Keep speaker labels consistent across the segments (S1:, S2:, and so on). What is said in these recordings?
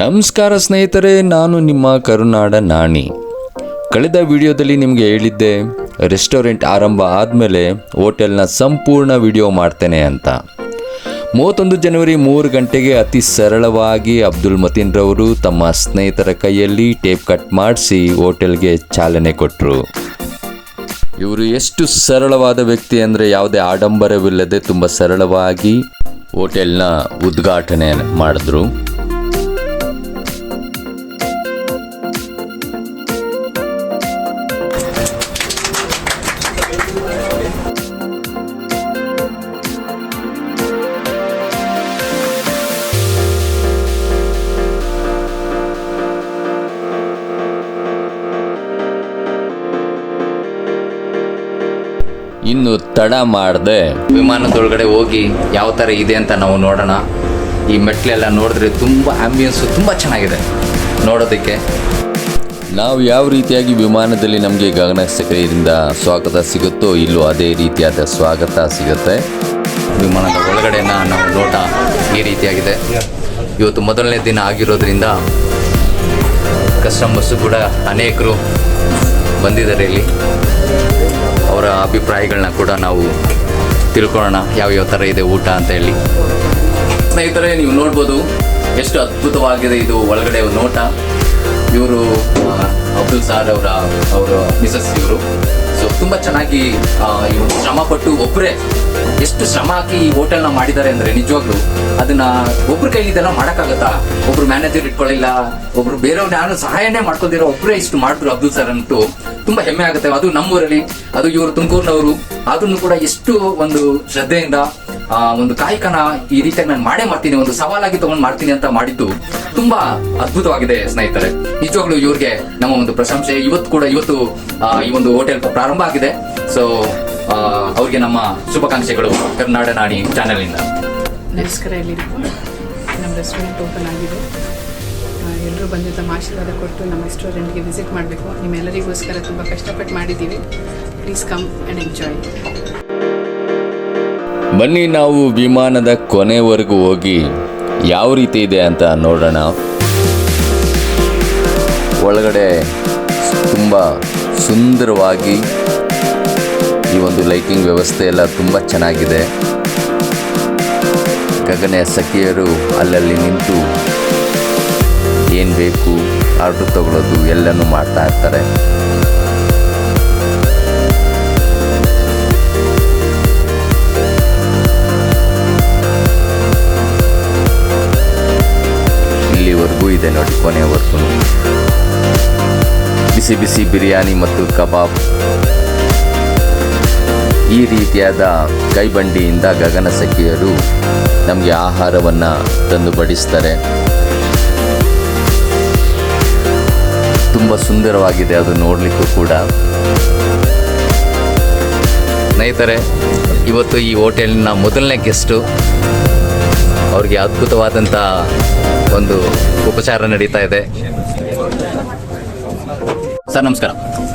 S1: ನಮಸ್ಕಾರ ಸ್ನೇಹಿತರೆ, ನಾನು ನಿಮ್ಮ ಕರುನಾಡ ನಾಣಿ. ಕಳೆದ ವಿಡಿಯೋದಲ್ಲಿ ನಿಮಗೆ ಹೇಳಿದ್ದೆ, ರೆಸ್ಟೋರೆಂಟ್ ಆರಂಭ ಆದಮೇಲೆ ಹೋಟೆಲ್ನ ಸಂಪೂರ್ಣ ವಿಡಿಯೋ ಮಾಡ್ತೇನೆ ಅಂತ. ಮೂವತ್ತೊಂದು ಜನವರಿ ಮೂರು ಗಂಟೆಗೆ ಅತಿ ಸರಳವಾಗಿ ಅಬ್ದುಲ್ ಮತೀನ್ರವರು ತಮ್ಮ ಸ್ನೇಹಿತರ ಕೈಯಲ್ಲಿ ಟೇಪ್ ಕಟ್ ಮಾಡಿಸಿ ಹೋಟೆಲ್ಗೆ ಚಾಲನೆ ಕೊಟ್ಟರು ಇವರು ಎಷ್ಟು ಸರಳವಾದ ವ್ಯಕ್ತಿ ಅಂದರೆ ಯಾವುದೇ ಆಡಂಬರವಿಲ್ಲದೆ ತುಂಬ ಸರಳವಾಗಿ ಹೋಟೆಲ್ನ ಉದ್ಘಾಟನೆ ಮಾಡಿದ್ರು. ಇನ್ನು ತಡ ಮಾಡದೆ. ವಿಮಾನದೊಳಗಡೆ ಹೋಗಿ ಯಾವ ಥರ ಇದೆ ಅಂತ ನಾವು ನೋಡೋಣ. ಈ ಮೆಟ್ಲೆಲ್ಲ ನೋಡಿದ್ರೆ ತುಂಬ ಆಂಬಿಯನ್ಸು ತುಂಬ ಚೆನ್ನಾಗಿದೆ ನೋಡೋದಕ್ಕೆ. ನಾವು ಯಾವ ರೀತಿಯಾಗಿ ವಿಮಾನದಲ್ಲಿ ನಮಗೆ ಗಗನಸಕರಿಯಿಂದ ಸ್ವಾಗತ ಸಿಗುತ್ತೋ ಇಲ್ಲೋ ಅದೇ ರೀತಿಯಾದ ಸ್ವಾಗತ ಸಿಗುತ್ತೆ. ವಿಮಾನದ ಒಳಗಡೆನ ನಾವು ನೋಟ ಈ ರೀತಿಯಾಗಿದೆ. ಇವತ್ತು ಮೊದಲನೇ ದಿನ ಆಗಿರೋದ್ರಿಂದ ಕಸ್ಟಮರ್ಸು ಕೂಡ ಅನೇಕರು ಬಂದಿದ್ದಾರೆ ಇಲ್ಲಿ. ಅವರ ಅಭಿಪ್ರಾಯಗಳನ್ನ ಕೂಡ ನಾವು ತಿಳ್ಕೊಳ್ಳೋಣ, ಯಾವ ಯಾವ ಥರ ಇದೆ ಊಟ ಅಂತ ಹೇಳಿ. ಸ್ನೇಹಿತರೆ, ನೀವು ನೋಡ್ಬೋದು ಎಷ್ಟು ಅದ್ಭುತವಾಗಿದೆ ಇದು ಒಳಗಡೆ ನೋಟ. ಇವರು ಅಬ್ದುಲ್ ಸಾರ್ ಅವರ ಅವರ ಮಿಸಸ್ ಇವರು. ಸೊ ತುಂಬ ಚೆನ್ನಾಗಿ ಇವರು ಶ್ರಮಪಟ್ಟು ಒಬ್ಬರೇ ಎಷ್ಟು ಶ್ರಮ ಹಾಕಿ ಈ ಹೋಟೆಲ್ನ ಮಾಡಿದ್ದಾರೆ ಅಂದ್ರೆ ನಿಜವಾಗ್ಲೂ ಅದನ್ನ ಒಬ್ರ ಕೈಲಿ ಇದೆಲ್ಲ ಮಾಡೋಕ್ಕಾಗತ್ತಾ? ಒಬ್ರು ಮ್ಯಾನೇಜರ್ ಇಟ್ಕೊಳ್ಳಿಲ್ಲ, ಒಬ್ರು ಬೇರೆಯವ್ರು ಯಾರು ಸಹಾಯನೇ ಮಾಡ್ಕೊಂಡಿರೋ ಒಬ್ಬರೇ ಇಷ್ಟು ಮಾಡಿದ್ರು ಅಬ್ದುಲ್ ಸರ್ ಅಂತೂ ತುಂಬಾ ಹೆಮ್ಮೆ ಆಗುತ್ತೆ. ಅದು ನಮ್ಮೂರಲ್ಲಿ, ಅದು ಇವರು ತುಮಕೂರಿನವರು. ಅದನ್ನು ಕೂಡ ಎಷ್ಟು ಒಂದು ಶ್ರದ್ಧೆಯಿಂದ, ಆ, ಒಂದು ಕಾಯಕನ ಈ ರೀತಿಯಾಗಿ ನಾನು ಮಾಡೇ ಮಾಡ್ತೀನಿ, ಒಂದು ಸವಾಲಾಗಿ ತಗೊಂಡು ಮಾಡ್ತೀನಿ ಅಂತ ಮಾಡಿದ್ದು ತುಂಬಾ ಅದ್ಭುತವಾಗಿದೆ ಸ್ನೇಹಿತರೆ. ನಿಜವಾಗ್ಲೂ ಇವ್ರಿಗೆ ನಮ್ಮ ಒಂದು ಪ್ರಶಂಸೆ. ಇವತ್ತು ಕೂಡ, ಇವತ್ತು ಈ ಒಂದು ಹೋಟೆಲ್ ಪ್ರಾರಂಭ ಆಗಿದೆ. ಸೊ ಅವ್ರಿಗೆ ನಮ್ಮ ಶುಭಾಕಾಂಕ್ಷೆಗಳು ಕರ್ನಾಡ ನಾಡಿ ಚಾನೆಲ್ ಇಂದ
S2: ನಮಸ್ಕಾರ ಎಲ್ಲಿರಿಗೂ ನಮ್ಮ ರೆಸ್ಟೋರೆಂಟ್ ಓಪನ್ ಆಗಿದೆ. ಎಲ್ಲರೂ ಬಂದು ತಮ್ಮ ಆಶೀರ್ವಾದ ಕೊಟ್ಟು ನಮ್ಮ ರೆಸ್ಟೋರೆಂಟ್ಗೆ ವಿಸಿಟ್ ಮಾಡಬೇಕು. ನಿಮ್ಮೆಲ್ಲರಿಗೋಸ್ಕರ ತುಂಬ ಕಷ್ಟಪಟ್ಟು ಮಾಡಿದ್ದೀವಿ. ಪ್ಲೀಸ್ ಕಮ್ ಆ್ಯಂಡ್ ಎಂಜಾಯ್
S1: ಬನ್ನಿ ನಾವು ವಿಮಾನದ ಕೊನೆವರೆಗೂ ಹೋಗಿ ಯಾವ ರೀತಿ ಇದೆ ಅಂತ ನೋಡೋಣ. ಒಳಗಡೆ ತುಂಬ ಸುಂದರವಾಗಿ ಈ ಒಂದು ಲೈಟಿಂಗ್ ವ್ಯವಸ್ಥೆ ಎಲ್ಲ ತುಂಬ ಚೆನ್ನಾಗಿದೆ. ಗಗನೆಯ ಸಖಿಯರು ಅಲ್ಲಲ್ಲಿ ನಿಂತು ಏನು ಬೇಕು ಆರ್ಡ್ರ್ ತಗೊಳ್ಳೋದು ಎಲ್ಲನೂ ಮಾಡ್ತಾ ಇರ್ತಾರೆ. ಇಲ್ಲಿವರೆಗೂ ಇದೆ ನೋಡಿ ಕೊನೆಯವರೆಗೂ ಬಿಸಿ ಬಿಸಿ ಬಿರಿಯಾನಿ ಮತ್ತು ಕಬಾಬ್. ಈ ರೀತಿಯಾದ ಕೈಬಂಡಿಯಿಂದ ಗಗನ ಸಖಿಯರು ನಮಗೆ ಆಹಾರವನ್ನು ತಂದು ಬಡಿಸ್ತಾರೆ. ತುಂಬ ಸುಂದರವಾಗಿದೆ ಅದು ನೋಡಲಿಕ್ಕೂ ಕೂಡ. ಸ್ನೇಹಿತರೆ ಇವತ್ತು ಈ ಹೋಟೆಲ್ನ ಮೊದಲನೇ ಗೆಸ್ಟು. ಅವ್ರಿಗೆ ಅದ್ಭುತವಾದಂಥ ಒಂದು ಉಪಚಾರ ನಡೀತಾ ಇದೆ. ಸರ್ ನಮಸ್ಕಾರ.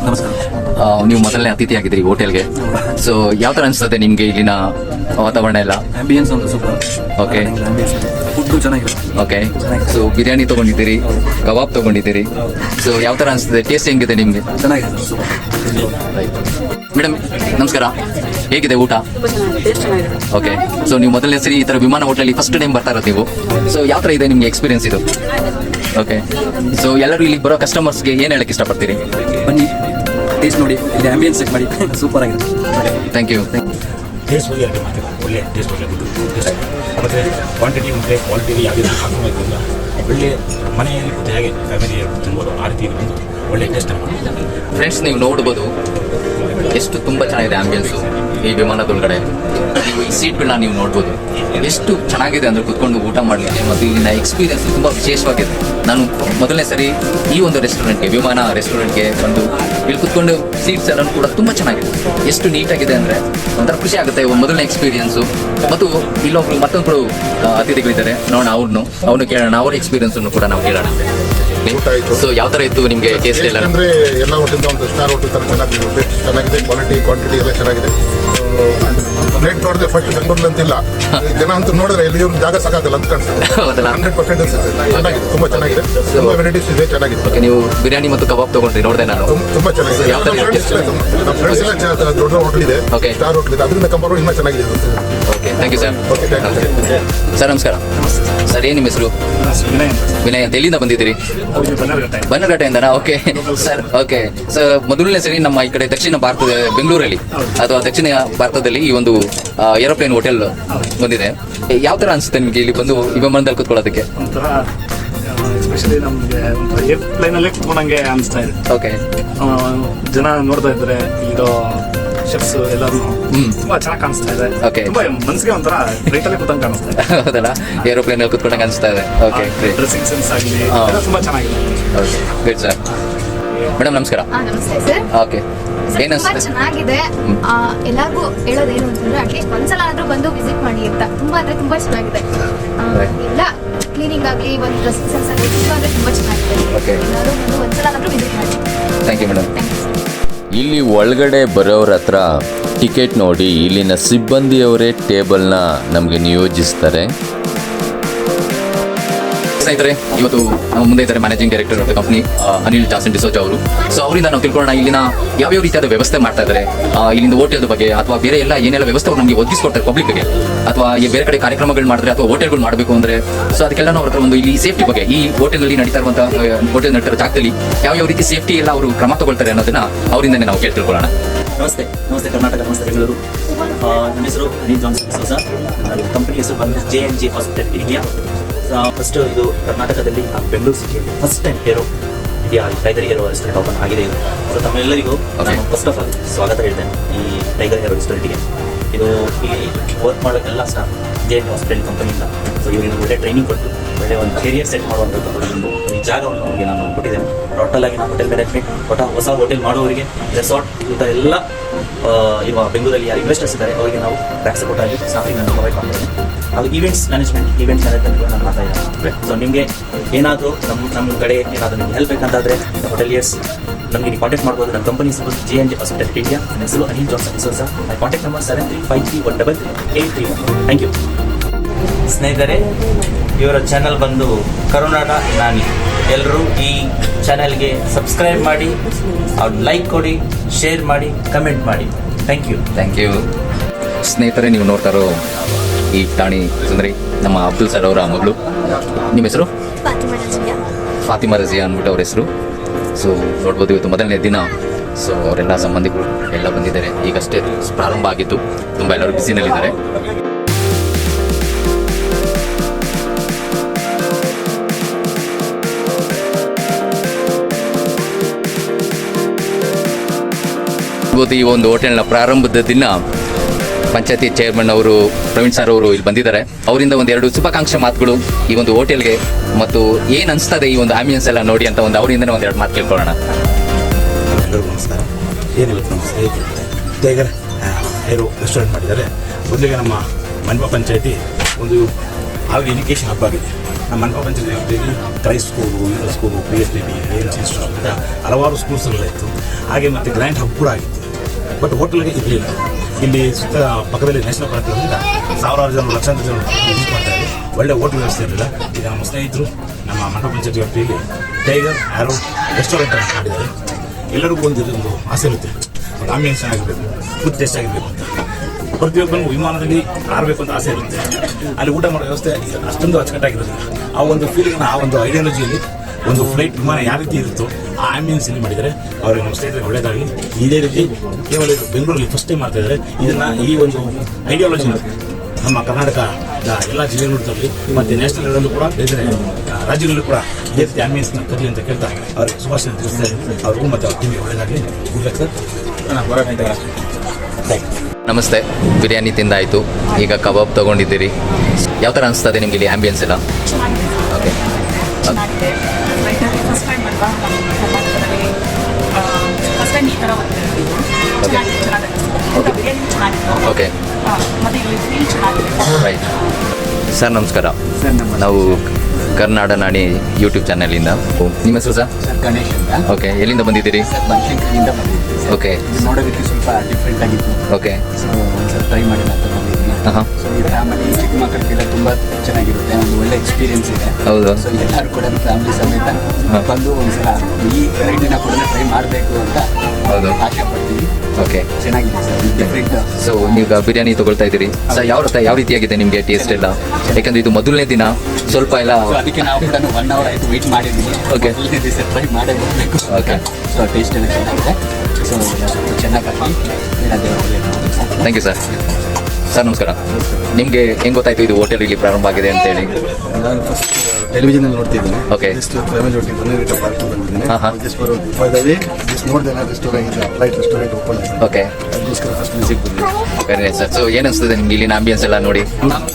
S3: ನಮಸ್ಕಾರ.
S1: ನೀವು ಮೊದಲನೇ ಅತಿಥಿ ಆಗಿದ್ರಿ ಹೋಟೆಲ್ಗೆ. ಸೊ ಯಾವ ಥರ ಅನಿಸುತ್ತೆ ನಿಮಗೆ ಇಲ್ಲಿನ ವಾತಾವರಣ ಎಲ್ಲ?
S3: ಆಂಬಿಯನ್ಸ್ ಒಂದು ಸೂಪರ್
S1: ಓಕೆ
S3: ಫುಡ್ ಚೆನ್ನಾಗಿದೆ
S1: ಓಕೆ ಸೊ ಬಿರಿಯಾನಿ ತೊಗೊಂಡಿದ್ದೀರಿ ಕಬಾಬ್ ತೊಗೊಂಡಿದ್ದೀರಿ. ಸೊ ಯಾವ ಥರ ಅನಿಸ್ತದೆ ಟೇಸ್ಟ್ ಹೆಂಗಿದೆ ನಿಮಗೆ?
S3: ಚೆನ್ನಾಗಿದೆ
S1: ಮೇಡಮ್ ನಮಸ್ಕಾರ. ಹೇಗಿದೆ ಊಟ? ಓಕೆ ಸೊ ನೀವು ಮೊದಲನೇ ಸರಿ ಈ ಥರ ವಿಮಾನ ಹೋಟೆಲ್ ಫಸ್ಟ್ ಟೈಮ್ ಬರ್ತಾ ಇರೋದು ನೀವು. ಸೊ ಯಾವ ಥರ ಇದೆ ನಿಮಗೆ ಎಕ್ಸ್ಪೀರಿಯನ್ಸ್ ಇದು? ಓಕೆ ಸೊ ಎಲ್ಲರೂ ಇಲ್ಲಿ ಬರೋ ಕಸ್ಟಮರ್ಸ್ಗೆ ಏನು ಹೇಳಕ್ಕೆ ಇಷ್ಟಪಡ್ತೀರಿ?
S3: ಬನ್ನಿ. ಟೇಸ್ಟ್ ನೋಡಿ ಇಲ್ಲಿ ಆಂಬಿಯನ್ಸ್ ಚೆಕ್ ಮಾಡಿ. ಸೂಪರ್ ಆಗಿದೆ.
S1: ಥ್ಯಾಂಕ್ ಯು
S4: ಟೇಸ್ಟ್ ಬಗ್ಗೆ ಯಾಕೆ ಮಾಡ್ತೀರಾ ಒಳ್ಳೆ ಟೇಸ್ಟ್ ಒಳ್ಳೆ ಟೇಸ್ಟ್ ಮತ್ತು ಕ್ವಾಂಟಿಟಿ ಮತ್ತು ಕ್ವಾಲಿಟಿ ಯಾವುದೇ ಹಾಕೋದ್ರಿಂದ ಒಳ್ಳೆ ಮನೆಯಲ್ಲಿ ಕೂತು ಹೇಗೆ ಫ್ಯಾಮಿಲಿ ತಿನ್ಬೋದು ಆ ರೀತಿ ಇದು ಒಂದು ಒಳ್ಳೆ ಟೇಸ್ಟ್
S1: ಫ್ರೆಂಡ್ಸ್ ನೀವು ನೋಡ್ಬೋದು ಎಷ್ಟು ತುಂಬ ಚೆನ್ನಾಗಿದೆ ಆಂಬಿಯನ್ಸು ಈ ವಿಮಾನದೊಳಗಡೆ. ನೀವು ಈ ಸೀಟ್ಗಳನ್ನ ನೀವು ನೋಡ್ಬೋದು. ಎಷ್ಟು ಚೆನ್ನಾಗಿದೆ ಅಂದ್ರೆ ಕುತ್ಕೊಂಡು ಊಟ ಮಾಡಲಿಕ್ಕೆ ಮತ್ತು ಇಲ್ಲಿನ ಎಕ್ಸ್ಪೀರಿಯನ್ಸ್ ತುಂಬ ವಿಶೇಷವಾಗಿದೆ. ನಾನು ಮೊದಲನೇ ಸರಿ ಈ ಒಂದು ರೆಸ್ಟೋರೆಂಟ್ಗೆ ವಿಮಾನ ರೆಸ್ಟೋರೆಂಟ್ಗೆ ಬಂದು ಇಲ್ಲಿ ಕುತ್ಕೊಂಡು ಸೀಟ್ಸ್ ಎಲ್ಲ ಕೂಡ ತುಂಬ ಚೆನ್ನಾಗಿದೆ. ಎಷ್ಟು ನೀಟಾಗಿದೆ ಅಂದರೆ ಒಂಥರ ಖುಷಿ ಆಗುತ್ತೆ ಮೊದಲನೇ ಎಕ್ಸ್ಪೀರಿಯನ್ಸು ಮತ್ತು ಇಲ್ಲೊಬ್ರು ಮತ್ತೊಬ್ಬರು ಅತಿಥಿಗಳಿದ್ದಾರೆ ನೋಡೋಣ ಅವ್ರನ್ನು ಅವನು ಕೇಳೋಣ ಅವ್ರ ಎಕ್ಸ್ಪೀರಿಯನ್ಸನ್ನು ಕೂಡ ನಾವು ಕೇಳೋಣ. ಸೊ ಯಾವ ಥರ ಇತ್ತು ನಿಮಗೆ ಕೇಸ್ ಎಲ್ಲ?
S5: ಅಂದ್ರೆ ಎಲ್ಲ ಹೋಟೆಲ್ ಒಂದು ಸ್ಟಾರ್ ಹೋಟೆಲ್ ತರ ಚೆನ್ನಾಗಿದೆ ಕ್ವಾಲಿಟಿ ಕ್ವಾಂಟಿಟಿ ಎಲ್ಲ ಚೆನ್ನಾಗಿದೆ. ಪ್ಲೇಟ್ ನೋಡಿದ್ರೆ ಫಸ್ಟ್ ಬೆಂಗಳೂರಲ್ಲಿ ಅಂತಿಲ್ಲ ಜನ ಅಂತೂ ನೋಡಿದ್ರೆ ಇಲ್ಲಿ ಒಂದು ಜಾಗ ಸಾಕಾಗಲ್ಲ ಅಂತ ಕಾಣಿಸ್ತದೆ
S1: ಹೌದಲ್ಲ?
S5: ಹಂಡ್ರೆಡ್ ಪರ್ಸೆಂಟ್ ಚೆನ್ನಾಗಿದೆ ತುಂಬಾ ಚೆನ್ನಾಗಿದೆ. ತುಂಬಾ ವೆರೈಟೀಸ್ ಇದೆ ಚೆನ್ನಾಗಿದೆ.
S1: ಓಕೆ ನೀವು ಬಿರಿಯಾನಿ ಮತ್ತು ಕಬಾಬ್ ತಗೊಂಡ್ರಿ ನೋಡಿದೆ ನಾನು.
S5: ತುಂಬ- ಚೆನ್ನಾಗಿದೆ.
S1: ಯಾವ ಥರ
S5: ನಮ್ಮ ಫ್ರೆಂಡ್ಸ್ ಎಲ್ಲ ದೊಡ್ಡ ಹೋಟೆಲ್ ಇದೆ
S1: Okay.
S5: ಸ್ಟಾರ್ ಹೋಟ್ಲಿದೆ ಇದೆ. ಅದರಿಂದ ಕಂಪೇರ್ ಇನ್ನೂ ಚೆನ್ನಾಗಿದೆ
S1: ಥ್ಯಾಂಕ್ ಯು ಸರ್ ಸರ್ ನಮಸ್ಕಾರ. ಸರ್ ಏನು ನಿಮ್ಮ ಹೆಸರು? ವಿನಯ್ ಅಂತ. ಎಲ್ಲಿಂದ ಬಂದಿದ್ದೀರಿ? ಬನ್ನಘಟ್ಟೆಯಿಂದನಾ ಓಕೆ ಸರ್ ಓಕೆ ಸರ್ ಮೊದಲನೇ ಸರಿ ನಮ್ಮ ಈ ಕಡೆ ದಕ್ಷಿಣ ಭಾರತದ ಬೆಂಗಳೂರಲ್ಲಿ ಅಥವಾ ದಕ್ಷಿಣ ಭಾರತದಲ್ಲಿ ಈ ಒಂದು ಏರೋಪ್ಲೇನ್ ಹೋಟೆಲ್ ಬಂದಿದೆ. ಯಾವ ಥರ ಅನಿಸುತ್ತೆ ನಿಮಗೆ ಇಲ್ಲಿ ಬಂದು ಈ ವಿಮಾನದಲ್ಲಿ ಕೂತ್ಕೊಳ್ಳೋದಕ್ಕೆ?
S6: ಎಸ್ಪೆಷಲಿ ನಮಗೆ ಏರ್ಪ್ಲೈನಲ್ಲೇ ಕುತ್ಕೊಂಡಂಗೆ ಅನಿಸ್ತಾ ಇದೆ.
S1: ಓಕೆ
S6: ಜನ ನೋಡ್ತಾ ಇದ್ರೆ ಇಲ್ಲಿರೋ ಶೆಫ್ಸ್ ಎಲ್ಲರೂ. ತುಂಬಾ ಚೆನ್ನಾಗಿ ಕಾಣಿಸ್ತಾ ಇದೆ.
S1: Okay.
S6: ತುಂಬಾ ಮನ್ಸಿಗೆ ಒಂಥರ ರೈಟಲ್ಲೇ ಕೂತಂಗೆ ಕಾಣಿಸ್ತಾ ಇದೆ.
S1: ಹೌದಲ್ಲ? ಏರೋಪ್ಲೇನ್ ಅಲ್ಲಿ ಕೂತ್ಕೊಂಡಂಗೆ ಅನಿಸ್ತಾ ಇದೆ. ಓಕೆ ಗ್ರೇಟ್
S6: ಡ್ರೆಸ್ಸಿಂಗ್ ಸೆನ್ಸ್ ಆಗಲಿ
S1: ಹಾ.
S6: ಎಲ್ಲ ತುಂಬಾ ಚೆನ್ನಾಗಿದೆ.
S1: ಓಕೆ ಗುಡ್ ಸರ್ ಮೇಡಮ್ ನಮಸ್ಕಾರ.
S7: ಹಾ ನಮಸ್ತೆ ಸರ್
S1: ಓಕೆ
S7: ಸರ್,
S1: ಏನು
S7: ತುಂಬಾ ಚೆನ್ನಾಗಿದೆ. ಆ, ಎಲ್ಲಾರ್ಗೂ ಹೇಳೋದೇನು ಅಂತಂದ್ರೆ ಅಟ್ಲೀಸ್ಟ್ ಒಂದ್ಸಲ ಆದ್ರೂ ಬಂದು ವಿಸಿಟ್ ಮಾಡಿ ಅಂತ. ತುಂಬಾ ಅಂದ್ರೆ ತುಂಬಾ ಚೆನ್ನಾಗಿದೆ. ಆ,
S1: Right.
S7: ಎಲ್ಲ ಕ್ಲೀನಿಂಗ್ ಆಗ್ಲಿ ಒಂದು ಡ್ರೆಸ್ಸಿಂಗ್ ಸೆನ್ಸ್ ಆಗಲಿ ತುಂಬಾ ಅಂದ್ರೆ ತುಂಬಾ ಚೆನ್ನಾಗಿದೆ.
S1: Okay.
S7: ಎಲ್ಲರೂ ಬಂದು ಒಂದ್ಸಲ ಆದ್ರೂ ವಿಸಿಟ್ ಮಾಡಿ.
S1: Thank you madam
S7: thank you
S8: ಇಲ್ಲಿ ಒಳಗಡೆ ಬರೋರ ಹತ್ರ ಟಿಕೆಟ್ ನೋಡಿ ಇಲ್ಲಿನ ಸಿಬ್ಬಂದಿಯವರೇ ಟೇಬಲ್ನ ನಮಗೆ ನಿಯೋಜಿಸ್ತಾರೆ.
S1: ಸ್ನೇಹಿತರೆ, ಇವತ್ತು ನಮ್ಮ ಮುಂದೆ ಇದ್ದಾರೆ managing director of the company Anil Jason D'Souza ಅವರು. ಸೊ ಅವರಿಂದ ನಾವು ತಿಳ್ಕೊಳ್ಳೋಣ, ಇಲ್ಲಿನ ಯಾವ್ಯಾವ ರೀತಿಯಾದ ವ್ಯವಸ್ಥೆ ಮಾಡ್ತಾ ಇದ್ದಾರೆ ಇಲ್ಲಿಂದ ಹೋಟೆಲ್ ಬಗ್ಗೆ, ಅಥವಾ ಬೇರೆ ಎಲ್ಲ ಏನೆಲ್ಲ ವ್ಯವಸ್ಥೆ ನಮಗೆ ಒದಗಿಸ್ಕೊಡ್ತಾರೆ ಪಬ್ಲಿಕ್ಗೆ ಅಥವಾ ಈ ಬೇರೆ ಕಡೆ ಕಾರ್ಯಕ್ರಮಗಳು ಮಾಡಿದ್ರೆ ಅಥವಾ ಹೋಟೆಲ್ಗಳು ಮಾಡಬೇಕು ಅಂದ್ರೆ ಸೊ ಅದಕ್ಕೆಲ್ಲ ನಾವು ಹತ್ರ ಒಂದು ಇಲ್ಲಿ ಸೇಫ್ಟಿ ಬಗ್ಗೆ, ಈ ಹೋಟೆಲ್ನಲ್ಲಿ ನಡೀತಾ ಇರುವಂತಹ ಹೋಟೆಲ್ ನಡೀತಾ ಇರೋ ಜಾಗದಲ್ಲಿ ಯಾವ ಯಾವ ರೀತಿ ಸೇಫ್ಟಿ ಎಲ್ಲ ಅವರು ಕ್ರಮ ತಗೊಳ್ತಾರೆ ಅನ್ನೋದನ್ನ ಅವರಿಂದನೇ ನಾವು ಕೇಳಿ ತಿಳ್ಕೊಳ್ಳೋಣ.
S9: ನಮಸ್ತೆ ನಮಸ್ತೆ ಕರ್ನಾಟಕ, ನಮಸ್ತೆ ಬೆಂಗಳೂರು. ನನ್ನ ಹೆಸರು ಅನಿಲ್ ಜಾನ್ಸನ್ ಡಿಸೋಜ. ಕಂಪನಿ ಹೆಸರು ಬಂದು J N G hospital India first ಇದು ಕರ್ನಾಟಕದಲ್ಲಿ ಆ, ಬೆಂಗಳೂರು ಸಿಟಿಯಲ್ಲಿ first time aero India tiger aero restaurant open ಆಗಿದೆ ಇದು. ಸೊ ತಮ್ಮೆಲ್ಲರಿಗೂ ನಾನು ಫಸ್ಟ್ ಆಫ್ ಆಲ್ ಸ್ವಾಗತ ಹೇಳ್ತೇನೆ ಈ ಟೈಗರ್ ಏರೋ ರೆಸ್ಟೋರೆಂಟ್ಗೆ ಇದು ಇಲ್ಲಿ ವರ್ಕ್ ಮಾಡೋಕ್ಕೆಲ್ಲ ಸ್ಟಾಫ್ ಜೆ ಎನ್ ಹಾಸ್ಪಿಟಲ್ ಕಂಪನಿಯಿಂದ ಸೊ ಇವರಿಗೆ ಒಳ್ಳೆ ಟ್ರೈನಿಂಗ್ ಕೊಟ್ಟು ಒಳ್ಳೆ ಒಂದು ಕೆರಿಯರ್ ಸೆಟ್ ಮಾಡುವಂಥದ್ದು ಒಂದು ಈ ಜಾಗವನ್ನು ಅವರಿಗೆ ನಾನು ಕೊಟ್ಟಿದ್ದೇನೆ. ಟೋಟಲ್ ಆಗಿ ನಾನು ಹೋಟೆಲ್ ಮ್ಯಾನೇಜ್ಮೆಂಟ್ ಹೊಸ ಹೊಸ ಹೋಟೆಲ್ ಮಾಡೋರಿಗೆ ರೆಸಾರ್ಟ್ ಇಂಥ ಎಲ್ಲ ಇವಾಗ ಬೆಂಗಳೂರಲ್ಲಿ ಯಾರು ಇನ್ವೆಸ್ಟರ್ಸ್ ಇದ್ದಾರೆ ಅವರಿಗೆ ನಾವು ಬ್ಯಾಕ್ ಸಪೋರ್ಟ್ ಆಗಿ ಸ್ಟಾಫಿಂಗ್ ಅನ್ನು ಪ್ರೊವೈಡ್ ಮಾಡ್ತೇವೆ. ಹಾಗೂ ಈವೆಂಟ್ಸ್ ಮ್ಯಾನೇಜ್ಮೆಂಟ್ ಈವೆಂಟ್ ಮ್ಯಾನೇಜ್ಮೆಂಟ್ ನಾನು ಮಾಡ್ತಾ ಇದ್ದೇನೆ ಸೊ ನಿಮಗೆ ಏನಾದರೂ ನಮ್ಮ ನಮ್ಮ ಕಡೆ ಏನಾದರೂ ನಿಮ್ಗೆ ಹೆಲ್ಪ್ ಬೇಕಂತಾದರೆ ಹೋಟೆಲಿಯರ್ಸ್ ನಮಗೆ ನೀವು ಕಾಂಟ್ಯಾಕ್ಟ್ ಮಾಡ್ಬೋದು. ನಮ್ಮ ಕಂಪನಿ ಹೆಸರು G N G hospital India ನನ್ನ ಹೆಸರು Anil Johnson. Sir my contact number seven three five three one double eight three one thank you
S10: ಸ್ನೇಹಿತರೆ ಇವರ ಚಾನಲ್ ಬಂದು ಕರುನಾಡ ನಾನಿ. ಎಲ್ಲರೂ ಈ ಚಾನಲ್ಗೆ ಸಬ್ಸ್ಕ್ರೈಬ್ ಮಾಡಿ ಅವ್ರು ಲೈಕ್ ಕೊಡಿ ಶೇರ್ ಮಾಡಿ ಕಮೆಂಟ್ ಮಾಡಿ. ಥ್ಯಾಂಕ್ ಯು
S1: ಥ್ಯಾಂಕ್ ಯು ಸ್ನೇಹಿತರೆ ನೀವು ನೋಡ್ತಾ ಇರೋ ಈ ತಾಣಿ ಸುಂದರಿ ನಮ್ಮ ಅಬ್ದುಲ್ ಸರ್ ಅವರ ಮಗಳು. ನಿಮ್ಮ ಹೆಸರು?
S7: ಫಾತಿಮಾ
S1: ರಜಿಯಾ. ಅಂದ್ಬಿಟ್ಟು ಅವ್ರ ಹೆಸರು. ಸೊ ನೋಡ್ಬೋದು ಇವತ್ತು ಮೊದಲನೇ ದಿನ. ಸೊ ಅವರೆಲ್ಲ ಸಂಬಂಧಿಕರು ಎಲ್ಲ ಬಂದಿದ್ದಾರೆ. ಈಗಷ್ಟೇ ಪ್ರಾರಂಭ ಆಗಿತ್ತು ತುಂಬ ಎಲ್ಲರೂ ಬಿಸಿನಲ್ಲಿದ್ದಾರೆ ಈ ಒಂದು ಹೋಟೆಲ್ನ ಪ್ರಾರಂಭದ ದಿನ. ಪಂಚಾಯತಿ ಚೇರ್ಮನ್ ಅವರು, ಪ್ರವೀಣ್ ಸರ್ ಅವರು ಇಲ್ಲಿ ಬಂದಿದ್ದಾರೆ. ಅವರಿಂದ ಒಂದೆರಡು ಶುಭಾಕಾಂಕ್ಷೆ ಮಾತುಗಳು ಈ ಒಂದು ಹೋಟೆಲ್ಗೆ. ಮತ್ತು ಏನು ಅನಿಸ್ತದೆ ಈ ಒಂದು ಆಂಬಿಯನ್ಸ್ ಎಲ್ಲ ನೋಡಿ ಅಂತ ಒಂದು ಅವರಿಂದನೇ ಒಂದೆರಡು ಮಾತು ಕೇಳ್ಕೊಳ್ಳೋಣ.
S4: ನಮಸ್ಕಾರ. ನಮ್ಮ ಸ್ನೇಹಿತರು ರೆಸ್ಟೋರೆಂಟ್ ಮಾಡಿದ್ದಾರೆ. ಮೊದಲಿಗೆ ನಮ್ಮ ಮನ್ಪ ಪಂಚಾಯತಿ ಒಂದು ಆಲ್ರೆಡಿ ಎಜುಕೇಷನ್ ಹಬ್ಬ ಆಗಿದೆ. ನಮ್ಮ ಮನ್ಪ ಪಂಚಾಯತಿ CRY school inter school P H D B N C ಹಲವಾರು ಸ್ಕೂಲ್ಸ್ಗಳಿತ್ತು ಹಾಗೆ ಮತ್ತು ಗ್ರ್ಯಾಂಡ್ ಹಬ್ ಕೂಡ ಆಗಿತ್ತು. ಬಟ್ ಹೋಟೆಲ್ಗೆ ಇರಲಿಲ್ಲ. ಇಲ್ಲಿ ಸುತ್ತ ಪಕ್ಕದಲ್ಲಿ ನ್ಯಾಷನಲ್ ಪಾರ್ಕ್ ಇರೋದ್ರಿಂದ ಸಾವಿರಾರು ಜನರು, ಲಕ್ಷಾಂತರ ಜನರು ವಿಸಿಟ್ ಮಾಡ್ತಾ ಇದ್ದಾರೆ ಒಳ್ಳೆ ಓಟ್ ವ್ಯವಸ್ಥೆ ಇರಲಿಲ್ಲ. ಈಗ ನಮ್ಮ ಸ್ನೇಹಿತರು, ನಮ್ಮ ಮಠ ಪಂಚಾಯತಿ ವ್ಯಾಪ್ತಿಯಲ್ಲಿ ಟೈಗರ್ ಆ್ಯರೋ ರೆಸ್ಟೋರೆಂಟ್ ಅಂತ ಮಾಡಿದ್ದಾರೆ. ಎಲ್ಲರಿಗೂ ಒಂದು ಒಂದು ಆಸೆ ಇರುತ್ತೆ. ಒಂದು ಆಂಬಿಯನ್ಸ್ ಆಗಿರಬೇಕು ಫುಡ್ ಟೇಸ್ಟ್ ಆಗಿರಬೇಕು ಅಂತ. ಪ್ರತಿಯೊಬ್ಬರಿಗೂ ವಿಮಾನದಲ್ಲಿ ಆರಬೇಕು ಅಂತ ಆಸೆ ಇರುತ್ತೆ. ಅಲ್ಲಿ ಊಟ ಮಾಡೋ ವ್ಯವಸ್ಥೆ ಅಷ್ಟೊಂದು ಅಚ್ಚುಕಟ್ಟಾಗಿರೋದಿಲ್ಲ. ಆ ಒಂದು ಫೀಲಿಂಗ್ನ ಆ ಒಂದು ಐಡಿಯಾಲಜಿಯಲ್ಲಿ ಒಂದು ಫ್ಲೈಟ್ ವಿಮಾನ ಯಾವ ರೀತಿ ಇರುತ್ತೋ ಆ ಆಂಬಿಯನ್ಸ್ ಇಲ್ಲಿ ಮಾಡಿದರೆ ಅವರಿಗೆ ನಮ್ಮ ಸ್ನೇಹಿತರಿಗೆ ಒಳ್ಳೆಯದಾಗಲಿ ಇದೇ ರೀತಿ ಕೇವಲ ಇದು ಬೆಂಗಳೂರಲ್ಲಿ ಫಸ್ಟ್ ಟೈಮ್ ಮಾಡ್ತಾ ಇದ್ದಾರೆ. ಇದನ್ನು ಈ ಒಂದು ಐಡಿಯಾಲಜಿ ನಮ್ಮ ಕರ್ನಾಟಕ ಎಲ್ಲ ಜಿಲ್ಲೆಗಳಲ್ಲಿ ಮತ್ತು ನ್ಯಾಷನಲ್ ಲೆವೆಲಲ್ಲೂ ಕೂಡ ಬೇರೆ ರಾಜ್ಯಗಳಲ್ಲೂ ಕೂಡ ಇದೇ ರೀತಿ ಆಂಬಿಯನ್ಸ್ನ ತರಲಿ ಅಂತ ಕೇಳ್ತಾ ಅವ್ರಿಗೆ ಶುಭಾಶಯ ತಿಳಿಸ್ತಾ ಇದ್ದೀನಿ. ಅವ್ರಿಗೂ ಮತ್ತು ಅವ್ರ ಟೀಮಿಗೆ ಒಳ್ಳೆಯದಾಗಲಿ ಗುಡ್ ಸರ್ ನಾನು
S1: ನಮಸ್ತೆ. ಬಿರಿಯಾನಿ ತಿಂದಾಯಿತು. ಈಗ ಕಬಾಬ್ ತೊಗೊಂಡಿದ್ದೀರಿ. ಯಾವ ಥರ ಅನಿಸ್ತದೆ ನಿಮಗೆ ಇಲ್ಲಿ ಆ್ಯಂಬಿಯನ್ಸ್ ಎಲ್ಲ?
S2: ಫಸ್ಟ್ ಟೈಮ್ ಅಲ್ವಾ ನಮ್ಮ ಕರ್ನಾಟಕದಲ್ಲಿ ಫಸ್ಟ್ ಟೈಮ್ ಈ ಥರ. ಬಿರಿಯಾನಿ ಚೆನ್ನಾಗಿತ್ತು
S1: ಓಕೆ
S2: ಆ, ಮತ್ತೆ ಇಲ್ಲಿ ಫೀಲ್ ಚೆನ್ನಾಗಿದೆ
S1: ರೈಟ್ ಸರ್ ನಮಸ್ಕಾರ ನಾವು ಕರ್ನಾಡ ನಾಡಿ ಯೂಟ್ಯೂಬ್ ಚಾನಲಿಂದ ನಿಮ್ಮ ಹೆಸರು ಸರ್
S3: ಗಣೇಶ್ ಅಂತ.
S1: ಓಕೆ ಎಲ್ಲಿಂದ ಬಂದಿದ್ದೀರಿ?
S3: ಸರ್ ಬನಶಂಕರಿಯಿಂದ ಬಂದಿದ್ದೀವಿ
S1: ಓಕೆ
S3: ನೋಡೋದಕ್ಕೆ ಸ್ವಲ್ಪ ಡಿಫ್ರೆಂಟ್ ಆಗಿತ್ತು.
S1: ಓಕೆ
S3: ಸೊ ಟ್ರೈ
S1: ಮಾಡಿ
S3: ಸೊ ಈ ಫ್ಯಾಮಿಲಿ ಚಿಕ್ಕ ಮಕ್ಕಳಿಗೆಲ್ಲ ತುಂಬ ಚೆನ್ನಾಗಿರುತ್ತೆ ಒಂದು ಒಳ್ಳೆ ಎಕ್ಸ್ಪೀರಿಯನ್ಸ್ ಇದೆ.
S1: ಹೌದು.
S3: ಸೊ ಎಲ್ಲರೂ ಕೂಡ ಫ್ಯಾಮಿಲಿ ಸಮೇತ. ಬಂದು ಒಂದ್ಸಲ ಈ ವೆರೈಟಿನ ಕೂಡ ಟ್ರೈ ಮಾಡಬೇಕು ಅಂತ
S1: ಹೌದು.
S3: ಆಶೆ ಪಡ್ತೀವಿ
S1: ಓಕೆ
S3: ಚೆನ್ನಾಗಿದೆ ಸರ್ ಡಿಫ್ರೆಂಟ್
S1: ಸೊ ನೀವು ಬಿರಿಯಾನಿ ತಗೊಳ್ತಾ ಇದ್ದೀರಿ. ಸರ್ ಯಾವ ರೀತಿ ಯಾವ ರೀತಿಯಾಗಿದೆ ನಿಮಗೆ ಟೇಸ್ಟ್ ಎಲ್ಲ? ಯಾಕಂದ್ರೆ ಇದು ಮೊದಲನೇ ದಿನ ಸ್ವಲ್ಪ ಎಲ್ಲ
S3: ಅದಕ್ಕೆ ನಾವು ಕೂಡ ಒನ್ ಅವರ್ ಆಯಿತು ವೆಯ್ಟ್ ಮಾಡಿದ್ದೀವಿ ಓಕೆ ದಿವಸ ಟ್ರೈ ಮಾಡೇ ಬರಬೇಕು
S1: ಓಕೆ
S3: ಸೊ ಟೇಸ್ಟ್ ಎಲ್ಲ ಚೆನ್ನಾಗಿದೆ. ಸೊ ಚೆನ್ನಾಗಿ
S1: ಥ್ಯಾಂಕ್ ಯು ಸರ್. ಸರ್ ನಮಸ್ಕಾರ. ನಿಮಗೆ ಹೆಂಗ್ ಗೊತ್ತಾಯ್ತು ಇದು ಹೋಟೆಲ್ ಇಲ್ಲಿ ಪ್ರಾರಂಭ ಆಗಿದೆ ಅಂತ
S11: ಹೇಳಿ? ಫಸ್ಟ್ ಟೆಲಿವಿಷನ್ ಅಲ್ಲಿ ನೋಡ್ತಿದ್ದೀನಿ.
S1: ಓಕೆ
S11: ಜಸ್ಟ್ ಫ್ಯಾಮಿಲಿ ಒಟ್ಟಿಗೆ ಬಂದಿರೋ ಪಾರ್ಕ್ ಬಂದಿದ್ದೀನಿ.
S1: ಹಾ, ಹಾ.
S11: ಜಸ್ಟ್ ಬರೋ ಫಾರ್ ದ ವೇ ಜಸ್ಟ್ ನೋಡಿದೆ ರೆಸ್ಟೋರೆಂಟ್ ಇದೆ ಅಪ್ಲೈಟ್ ರೆಸ್ಟೋರೆಂಟ್ ಓಪನ್ ಆಗಿದೆ.
S1: ಓಕೆ
S11: ಅದಕ್ಕೋಸ್ಕರ ಫಸ್ಟ್ ವಿಸಿಟ್ ಬಂದಿದೆ
S1: ವೆರಿ ನೈಸ್ ಸರ್ ಸೊ ಏನ್ ಅನಿಸ್ತದೆ ನಿಮ್ಗೆ ಇಲ್ಲಿನ ಆಂಬಿಯನ್ಸ್ ಎಲ್ಲ ನೋಡಿ?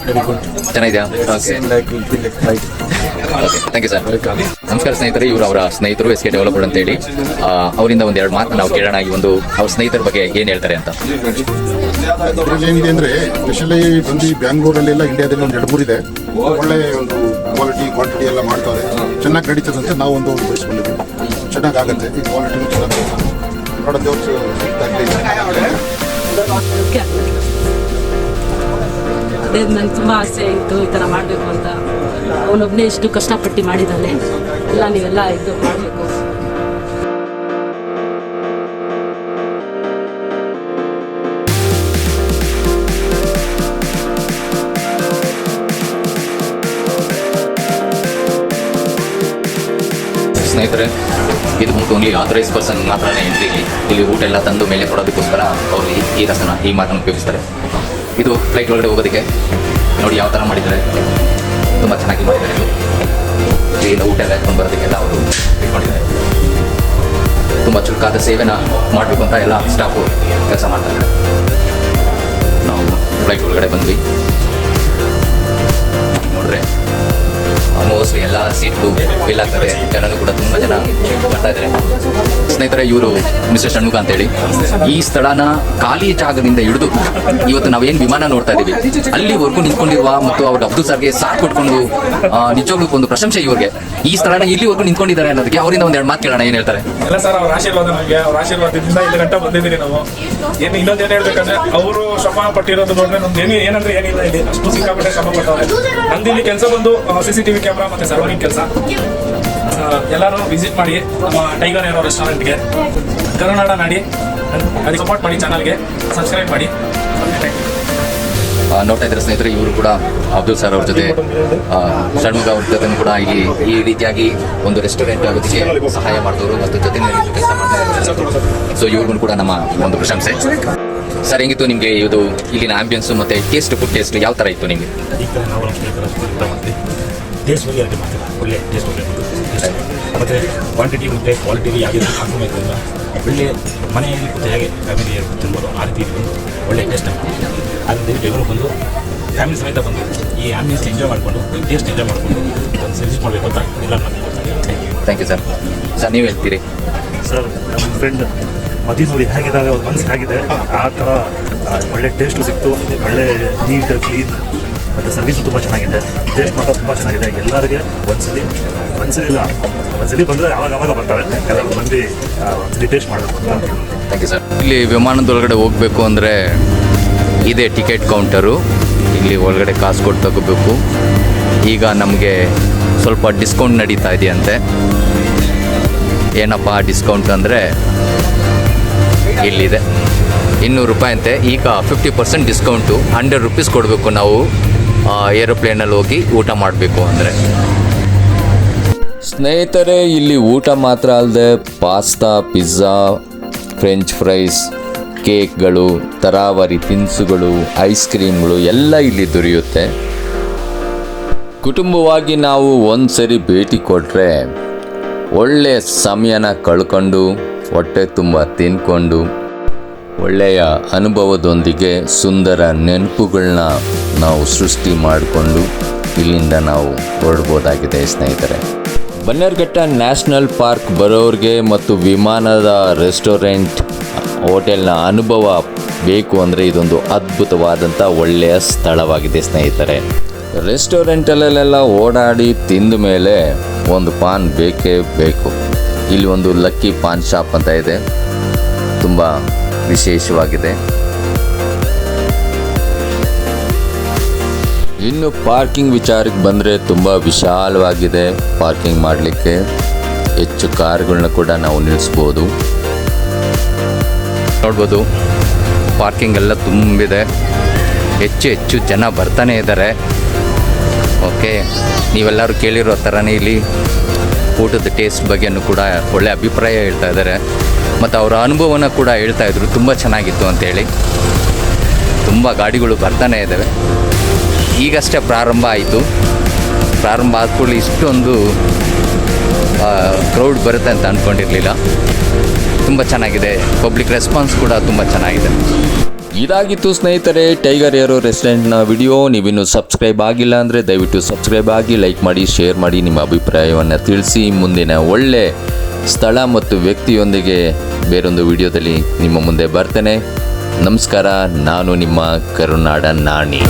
S11: ವೆರಿ ಗುಡ್
S1: ಚೆನ್ನಾಗಿದೆಯಾ? Okay
S11: same like will be like flight
S1: okay thank you sir ನಮಸ್ಕಾರ ಸ್ನೇಹಿತರೆ ಇವರು ಅವರ ಸ್ನೇಹಿತರು ಎಸ್ ಕೆ ಡೆವಲಪರ್ ಅಂತೇಳಿ ಆ, ಅವರಿಂದ ಒಂದು ಎರಡು ಮಾತು ನಾವು ಕೇಳೋಣ. ಈ ಒಂದು ಅವ್ರ ಸ್ನೇಹಿತರ ಬಗ್ಗೆ ಏನು ಹೇಳ್ತಾರೆ ಅಂತ?
S5: ಇದ್ರಲ್ಲಿ ಏನಿದೆ ಅಂದ್ರೆ ಸ್ಪೆಷಲಿ ಬಂದು ಬ್ಯಾಂಗ್ಳೂರಲ್ಲೆಲ್ಲ ಇಂಡಿಯಾದಲ್ಲಿ ಒಂದು ಎರಡು ಮೂರಿದೆ ಒಳ್ಳೆ ಒಂದು ಕ್ವಾಲಿಟಿ ಕ್ವಾಂಟಿಟಿ ಎಲ್ಲ ಮಾಡ್ತಾರೆ. ಚೆನ್ನಾಗಿ ನಡೀತದಂತೆ ನಾವು ಒಂದು ಬೆಳೆಸ್ಕೊಂಡಿದ್ದೀವಿ. ಚೆನ್ನಾಗಿ ಆಗುತ್ತೆ ಈ ಕ್ವಾಲಿಟಿ ಚೆನ್ನಾಗಿ
S12: ನೋಡೋದು ನಂಗೆ ತುಂಬ ಆಸೆ ಇತ್ತು ಈ ಥರ ಮಾಡಬೇಕು ಅಂತ. ಅವನೊಬ್ಬನೇ ಇಷ್ಟು ಕಷ್ಟಪಟ್ಟು ಮಾಡಿದ್ದಾನೆ. ಎಲ್ಲ ನೀವೆಲ್ಲ ಇದು ಮಾಡಬೇಕು.
S1: ಸ್ನೇಹಿತರೆ, ಇದು ಬಂದು ಓನ್ಲಿ ಆಥರೈಸ್ ಪರ್ಸನ್ ಮಾತ್ರನೇ ಎಂಟ್ರಿ ಇಲ್ಲಿ ಊಟ ಎಲ್ಲ ತಂದು ಮೇಲೆ ಕೊಡೋದಕ್ಕೋಸ್ಕರ ಅವರು ಈ- ರಸನ ಈ ಮಾತನ್ನು ಉಪಯೋಗಿಸ್ತಾರೆ. ಇದು ಫ್ಲೈಟ್ ಒಳಗಡೆ ಹೋಗೋದಕ್ಕೆ ನೋಡಿ ಯಾವ ಥರ ಮಾಡಿದ್ದಾರೆ. ತುಂಬ ಚೆನ್ನಾಗಿ ಮಾಡಿದ್ದಾರೆ ಇದು. ಇಲ್ಲಿಂದ ಊಟ ಎಲ್ಲ ಎತ್ಕೊಂಡು ಬರೋದಕ್ಕೆಲ್ಲ ಅವರು ಇಟ್ಕೊಂಡಿದ್ದಾರೆ ತುಂಬ ಚುರುಕಾದ ಸೇವೆನ ಮಾಡಬೇಕು ಅಂತ ಎಲ್ಲ ಸ್ಟಾಫು ಕೆಲಸ ಮಾಡ್ತಾರೆ. ನಾವು ಫ್ಲೈಟ್ ಒಳಗಡೆ ಬಂದ್ವಿ. ನೋಡ್ರೆ. ಆಲ್ಮೋಸ್ಟ್ ಎಲ್ಲ ಸೀಟು ಫಿಲ್ ಆಗ್ತದೆ. ಜನರು ಕೂಡ ತುಂಬ ಜನ ಬರ್ತಾ ಇದ್ದಾರೆ ಸ್ನೇಹಿತರೆ, ಇವರು ಮಿಸ್ಟರ್ ಷಣ್ಮುಖ ಅಂತೇಳಿ. ಈ ಸ್ಥಳನ ಖಾಲಿ ಜಾಗದಿಂದ ಹಿಡಿದು ಇವತ್ತು ನಾವೇನು ವಿಮಾನ ನೋಡ್ತಾ ಇದ್ದೀವಿ. ಅಲ್ಲಿವರೆಗೂ ನಿಂತ್ಕೊಂಡಿರುವ ಮತ್ತು ಅವ್ರ ಅಬ್ದು ಸರ್ಗೆ ಸಾಥ್ ಕೊಟ್ಕೊಂಡು ನಿಜವಾಗ್ಲೂ ಒಂದು ಪ್ರಶಂಸೆ ಇವರಿಗೆ. ಈ ಸ್ಥಳನ ಇಲ್ಲಿವರೆಗೂ ನಿಂತ್ಕೊಂಡಿದ್ದಾರೆ ಅನ್ನೋದಕ್ಕೆ ಅವರಿಂದ ಒಂದೆರಡು ಮಾತು ಕೇಳೋಣ, ಏನು ಹೇಳ್ತಾರೆ?
S6: ಎಲ್ಲ ಸರ್, ಅವ್ರ ಆಶೀರ್ವಾದ ನಮಗೆ. ಅವ್ರ ಆಶೀರ್ವಾದದಿಂದ ಇಲ್ಲಿ ಗಂಟ ಬಂದಿದ್ದೀರಿ ನಾವು. ಏನು ಇನ್ನೊಂದು ಏನು ಹೇಳ್ಬೇಕಂದ್ರೆ, ಅವರು ಶ್ರಮ ಪಟ್ಟಿರೋದು ನೋಡಿದ್ರೆ ಏನು ಏನಂದ್ರೆ ಏನಿಲ್ಲ ಇಲ್ಲಿ. ಅಷ್ಟು ಸಿಕ್ಕಾಪಟ್ಟೆ ಶ್ರಮ ಪಟ್ಟವ್ರೆ. ನಂದು ಇಲ್ಲಿ ಕೆಲಸ ಬಂದು ಸಿ ಸಿ ಟಿವಿ ಕ್ಯಾಮ್ರಾ ಮತ್ತೆ ಸರ್ವರಿಂಗ್ ಕೆಲಸ. ಎಲ್ಲರೂ ವಿಸಿಟ್ ಮಾಡಿ ನಮ್ಮ ಟೈಗರ್ ಏರೋ ರೆಸ್ಟೋರೆಂಟ್ಗೆ ಕರುನಾಡ ನಾಡಿ ಅದಕ್ಕೆ ಸಪೋರ್ಟ್ ಮಾಡಿ ಚಾನಲ್ಗೆ ಸಬ್ಸ್ಕ್ರೈಬ್ ಮಾಡಿ. ಥ್ಯಾಂಕ್ ಯು
S1: ಆ, ನೋಡ್ತಾ ಇದ್ದಾರೆ ಸ್ನೇಹಿತರೆ ಇವರು ಕೂಡ ಅಬ್ದುಲ್ ಸರ್ ಅವ್ರ ಜೊತೆ ಷಣ್ಮುಖ ಅವ್ರ ಜೊತೆ ಕೂಡ ಇಲ್ಲಿ ಈ ರೀತಿಯಾಗಿ ಒಂದು ರೆಸ್ಟೋರೆಂಟ್ ಆಗೋದಕ್ಕೆ ಸಹಾಯ ಮಾಡಿದವರು ಮತ್ತು ಜೊತೆ ಕೆಲಸ ಮಾಡ್ತಾರೆ ಸೊ ಇವ್ರಿಗೂ ಕೂಡ ನಮ್ಮ ಒಂದು ಪ್ರಶಂಸೆ. ಸರ್ ಹೆಂಗಿತ್ತು ನಿಮಗೆ ಇದು ಇಲ್ಲಿನ ಆಂಬಿಯನ್ಸ್ ಮತ್ತು ಟೇಸ್ಟ್ ಫುಡ್ ಟೇಸ್ಟ್ ಯಾವ ಥರ ಇತ್ತು ನಿಮಗೆ?
S4: ಈ ಕಡೆ ಮಾಡ್ತಾರೆ ಒಳ್ಳೆ ಟೇಸ್ಟ್ ಒಳ್ಳೆ ಮತ್ತು ಕ್ವಾಂಟಿಟಿ ಮತ್ತು ಕ್ವಾಲಿಟಿ ಯಾವುದೇ ಕಾಂಪ್ರಮೈಸ್ ಇಲ್ಲ ಒಳ್ಳೆ ಮನೆಯಲ್ಲಿ ಕೂತು ಹೇಗೆ ಫ್ಯಾಮಿಲಿ ತಿನ್ಬೋದು ಆ ರೀತಿ ಇಟ್ಕೊಂಡು ಒಳ್ಳೆ ಟೇಸ್ಟ್ ಅದರಿಂದ ಬೆಂಗಳೂರು ಬಂದು ಫ್ಯಾಮಿಲಿ ಸಮೇತ ಬಂದು ಈ ಆಂಬಿಯನ್ಸ್ ಎಂಜಾಯ್ ಮಾಡಿಕೊಂಡು ಟೇಸ್ಟ್ ಎಂಜಾಯ್ ಮಾಡಿಕೊಂಡು ಒಂದು ಸರ್ವಿಸ್ ಮಾಡಬೇಕು ಅಂತ ಎಲ್ಲ ಮಾಡಿ ಥ್ಯಾಂಕ್ ಯು
S1: ಸರ್ ಸರ್ ನೀವು ಹೇಳ್ತೀರಿ.
S13: ಸರ್ ನಮ್ಮ ಫ್ರೆಂಡ್ ಮದಿ ನೋಡಿ ಹೇಗಿದ್ದಾರೆ ಅವ್ರ ಮನಸ್ಸು ಹೇಗಿದೆ. ಆ ಥರ ಒಳ್ಳೆ ಟೇಸ್ಟು ಸಿಕ್ತು, ಒಳ್ಳೆ ನೀಟ್ ಕ್ಲೀನ್ ಮತ್ತು ಸರ್ವಿಸು ತುಂಬ ಚೆನ್ನಾಗಿದೆ. ಟೇಸ್ಟ್ ಮಾತ್ರ ತುಂಬ ಚೆನ್ನಾಗಿದೆ. ಎಲ್ಲರಿಗೆ ಒಂದ್ಸಲಿ ಒಂದ್ಸಲಿ ಇಲ್ಲ, ಒಂದ್ಸಲಿ ಬಂದರೆ ಆವಾಗ ಬರ್ತಾರೆ. ಕೆಲವು ಮಂದಿ ಒಂದ್ಸಲಿ ಟೇಸ್ಟ್ ಮಾಡಬೇಕು
S1: ಥ್ಯಾಂಕ್ ಯು ಸರ್ ಇಲ್ಲಿ ವಿಮಾನದೊಳಗಡೆ ಹೋಗಬೇಕು ಅಂದರೆ ಇದೇ ಟಿಕೆಟ್ ಕೌಂಟರು ಇಲ್ಲಿ ಒಳಗಡೆ ಕಾಸು ಕೊಟ್ಟು ತಗೋಬೇಕು. ಈಗ ನಮಗೆ ಸ್ವಲ್ಪ ಡಿಸ್ಕೌಂಟ್ ನಡೀತಾ ಇದೆಯಂತೆ. ಏನಪ್ಪ ಡಿಸ್ಕೌಂಟ್ ಅಂದರೆ? ಇಲ್ಲಿದೆ. ಇನ್ನೂರು ರೂಪಾಯಿ ಅಂತೆ ಈಗ fifty percent discount hundred rupees ಕೊಡಬೇಕು ನಾವು. ಏರೋಪ್ಲೇನಲ್ಲಿ ಹೋಗಿ ಊಟ ಮಾಡಬೇಕು ಅಂದರೆ.
S8: ಸ್ನೇಹಿತರೆ, ಇಲ್ಲಿ ಊಟ ಮಾತ್ರ ಅಲ್ಲದೆ ಪಾಸ್ತಾ, ಪಿಜ್ಜಾ, ಫ್ರೆಂಚ್ ಫ್ರೈಸ್, ಕೇಕ್ಗಳು, ತರಾವರಿ ತಿನಿಸುಗಳು, ಐಸ್ ಕ್ರೀಮ್ಗಳು ಎಲ್ಲ ಇಲ್ಲಿ ದೊರೆಯುತ್ತೆ. ಕುಟುಂಬವಾಗಿ ನಾವು ಒಂದು ಸರಿ ಭೇಟಿ ಕೊಟ್ಟರೆ ಒಳ್ಳೆಯ ಸಮಯನ ಕಳ್ಕೊಂಡು, ಹೊಟ್ಟೆ ತುಂಬ ತಿನ್ಕೊಂಡು ಒಳ್ಳೆಯ ಅನುಭವದೊಂದಿಗೆ ಸುಂದರ ನೆನಪುಗಳನ್ನ ನಾವು ಸೃಷ್ಟಿ ಮಾಡಿಕೊಂಡು ಇಲ್ಲಿಂದ ನಾವು ಹೊರಡ್ಬೋದಾಗಿದೆ ಸ್ನೇಹಿತರೆ. ಬನ್ನೇರ್ಘಟ್ಟ ನ್ಯಾಷನಲ್ ಪಾರ್ಕ್ ಬರೋರಿಗೆ ಮತ್ತು ವಿಮಾನದ ರೆಸ್ಟೋರೆಂಟ್ ಹೋಟೆಲ್ನ ಅನುಭವ ಬೇಕು ಅಂದರೆ ಇದೊಂದು ಅದ್ಭುತವಾದಂಥ ಒಳ್ಳೆಯ ಸ್ಥಳವಾಗಿದೆ ಸ್ನೇಹಿತರೆ. ರೆಸ್ಟೋರೆಂಟಲ್ಲೆಲ್ಲ ಓಡಾಡಿ ತಿಂದ ಮೇಲೆ ಒಂದು ಪಾನ್ ಬೇಕೇ ಬೇಕು. ಇಲ್ಲಿ ಒಂದು ಲಕ್ಕಿ ಪಾನ್ ಶಾಪ್ ಅಂತ ಇದೆ. ತುಂಬ ವಿಶೇಷವಾಗಿದೆ. ಇನ್ನು ಪಾರ್ಕಿಂಗ್ ವಿಚಾರಕ್ಕೆ ಬಂದರೆ ತುಂಬ ವಿಶಾಲವಾಗಿದೆ. ಪಾರ್ಕಿಂಗ್ ಮಾಡಲಿಕ್ಕೆ ಹೆಚ್ಚು ಕಾರುಗಳನ್ನ ಕೂಡ ನಾವು ನಿಲ್ಲಿಸ್ಬೋದು
S1: ನೋಡ್ಬೋದು, ಪಾರ್ಕಿಂಗ್ ಎಲ್ಲ ತುಂಬಿದೆ. ಹೆಚ್ಚು ಹೆಚ್ಚು ಜನ ಬರ್ತಾನೆ ಇದ್ದಾರೆ. ಓಕೆ, ನೀವೆಲ್ಲರೂ ಕೇಳಿರೋ ಥರನೇ ಇಲ್ಲಿ ಊಟದ ಟೇಸ್ಟ್ ಬಗ್ಗೆನೂ ಕೂಡ ಒಳ್ಳೆ ಅಭಿಪ್ರಾಯ ಹೇಳ್ತಾ ಇದ್ದಾರೆ. ಮತ್ತು ಅವರ ಅನುಭವನ ಕೂಡ ಹೇಳ್ತಾ ಇದ್ರು. ತುಂಬ ಚೆನ್ನಾಗಿತ್ತು ಅಂತೇಳಿ ತುಂಬ ಗಾಡಿಗಳು ಬರ್ತಾನೆ ಇದ್ದಾವೆ ಈಗಷ್ಟೇ ಪ್ರಾರಂಭ ಆಯಿತು. ಪ್ರಾರಂಭ ಆದ ಕೂಡಲೇ ಇಷ್ಟೊಂದು ಕ್ರೌಡ್ ಬರುತ್ತೆ ಅಂತ ಅಂದ್ಕೊಂಡಿರಲಿಲ್ಲ ತುಂಬ ಚೆನ್ನಾಗಿದೆ. ಪಬ್ಲಿಕ್ ರೆಸ್ಪಾನ್ಸ್ ಕೂಡ ತುಂಬ ಚೆನ್ನಾಗಿದೆ.
S8: ಇದಾಗಿತ್ತು ಸ್ನೇಹಿತರೆ ಟೈಗರ್ ಏರೋ ರೆಸ್ಟೋರೆಂಟ್ನ ವಿಡಿಯೋ. ನೀವಿನ್ನು ಸಬ್ಸ್ಕ್ರೈಬ್ ಆಗಿಲ್ಲ ಅಂದರೆ ದಯವಿಟ್ಟು ಸಬ್ಸ್ಕ್ರೈಬ್ ಆಗಿ ಲೈಕ್ ಮಾಡಿ ಶೇರ್ ಮಾಡಿ ನಿಮ್ಮ ಅಭಿಪ್ರಾಯವನ್ನು ತಿಳಿಸಿ. ಮುಂದಿನ ಒಳ್ಳೆ ಸ್ಥಳ ಮತ್ತು ವ್ಯಕ್ತಿಯೊಂದಿಗೆ ಬೇರೊಂದು ವಿಡಿಯೋದಲ್ಲಿ ನಿಮ್ಮ ಮುಂದೆ ಬರ್ತೇನೆ. ನಮಸ್ಕಾರ ನಾನು ನಿಮ್ಮ ಕರುನಾಡ ನಾಣಿ.